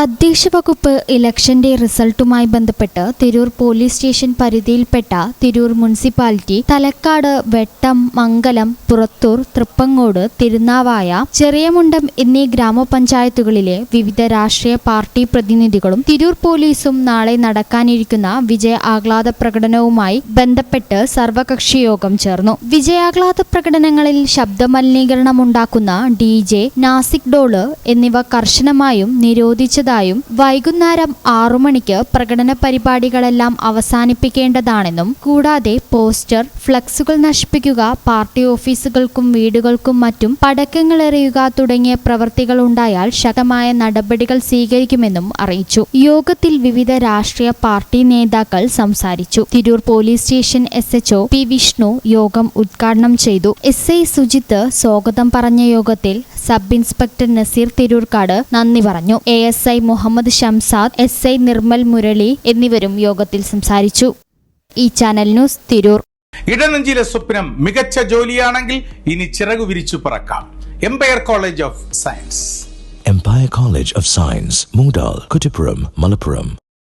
തദ്ദേശ വകുപ്പ് ഇലക്ഷന്റെ റിസൾട്ടുമായി ബന്ധപ്പെട്ട് തിരൂർ പോലീസ് സ്റ്റേഷൻ പരിധിയിൽപ്പെട്ട തിരൂർ മുനിസിപ്പാലിറ്റി തലക്കാട് വെട്ടം മംഗലം പുറത്തൂർ തൃപ്പങ്ങോട് തിരുനാവായ ചെറിയമുണ്ടം എന്നീ ഗ്രാമപഞ്ചായത്തുകളിലെ വിവിധ രാഷ്ട്രീയ പാർട്ടി പ്രതിനിധികളും തിരൂർ പോലീസും നാളെ നടക്കാനിരിക്കുന്ന വിജയ ആഹ്ലാദ പ്രകടനവുമായി ബന്ധപ്പെട്ട് സർവകക്ഷി യോഗം ചേർന്നു. വിജയാഹ്ലാദ പ്രകടനങ്ങളിൽ ശബ്ദമലിനീകരണമുണ്ടാക്കുന്ന ഡി ജെ നാസിക് ഡോൾ എന്നിവ കർശനമായും നിരോധിച്ചതായും വൈകുന്നേരം ആറുമണിക്ക് പ്രകടന പരിപാടികളെല്ലാം അവസാനിപ്പിക്കേണ്ടതാണെന്നും കൂടാതെ പോസ്റ്റർ ഫ്ലക്സുകൾ നശിപ്പിക്കുക പാർട്ടി ഓഫീസുകൾക്കും വീടുകൾക്കും മറ്റും പടക്കങ്ങൾ എറിയുക തുടങ്ങിയ പ്രവൃത്തികൾ ഉണ്ടായാൽ ശക്തമായ നടപടികൾ സ്വീകരിക്കുമെന്നും അറിയിച്ചു. യോഗത്തിൽ വിവിധ രാഷ്ട്രീയ പാർട്ടി നേതാക്കൾ സംസാരിച്ചു. Tirur police station S HO P Vishnu യോഗം ഉദ്ഘാടനം ചെയ്തു. എസ് ഐ സുജിത്ത് സ്വാഗതം പറഞ്ഞ യോഗത്തിൽ സബ് ഇൻസ്പെക്ടർ നസീർ തിരൂർക്കാട് നന്ദി പറഞ്ഞു. A S I Muhammad Shamsad S I Nirmal Murali എന്നിവരും യോഗത്തിൽ സംസാരിച്ചു. ഈ ചാനൽ ന്യൂസ് തിരൂർ. ഇടനെഞ്ചിലെ സ്വപ്നം മികച്ച ജോലിയാണെങ്കിൽ ഇനി ചിറകു വിരിച്ചു പറക്കാം. Empire college of science empire college of science Moondal, Kuttippuram Malappuram.